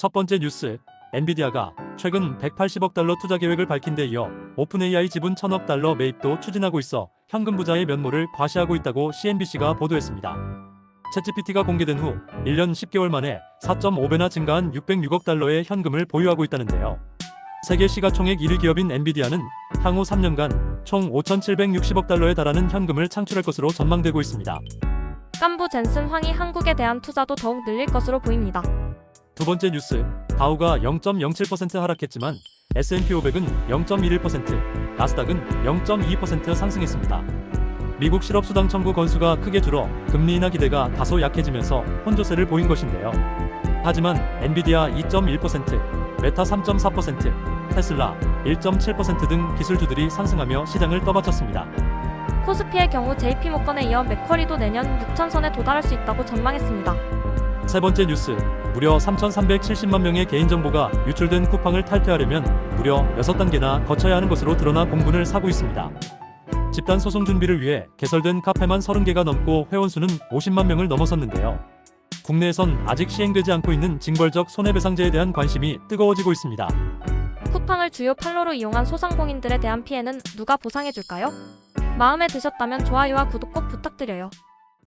첫 번째 뉴스, 엔비디아가 최근 180억 달러 투자 계획을 밝힌 데 이어 오픈 AI 지분 1000억 달러 매입도 추진하고 있어 현금 부자의 면모를 과시하고 있다고 CNBC가 보도했습니다. 챗GPT가 공개된 후 1년 10개월 만에 4.5배나 증가한 606억 달러의 현금을 보유하고 있다는데요. 세계 시가총액 1위 기업인 엔비디아는 향후 3년간 총 5,760억 달러에 달하는 현금을 창출할 것으로 전망되고 있습니다. 깐부 젠슨 황이 한국에 대한 투자도 더욱 늘릴 것으로 보입니다. 두 번째 뉴스, 다우가 0.07% 하락했지만 S&P 500은 0.11%, 나스닥은 0.22% 상승했습니다. 미국 실업수당 청구 건수가 크게 줄어 금리 인하 기대가 다소 약해지면서 혼조세를 보인 것인데요. 하지만 엔비디아 2.1%, 메타 3.4%, 테슬라 1.7%등 기술주들이 상승하며 시장을 떠받쳤습니다. 코스피의 경우 JP모건에 이어 맥쿼리도 내년 6천선에 도달할 수 있다고 전망했습니다. 세 번째 뉴스, 무려 3,370만 명의 개인정보가 유출된 쿠팡을 탈퇴하려면 무려 6단계나 거쳐야 하는 것으로 드러나 공분을 사고 있습니다. 집단 소송 준비를 위해 개설된 카페만 30개가 넘고 회원수는 50만 명을 넘어섰는데요. 국내에선 아직 시행되지 않고 있는 징벌적 손해배상제에 대한 관심이 뜨거워지고 있습니다. 쿠팡을 주요 판로로 이용한 소상공인들에 대한 피해는 누가 보상해줄까요? 마음에 드셨다면 좋아요와 구독 꼭 부탁드려요.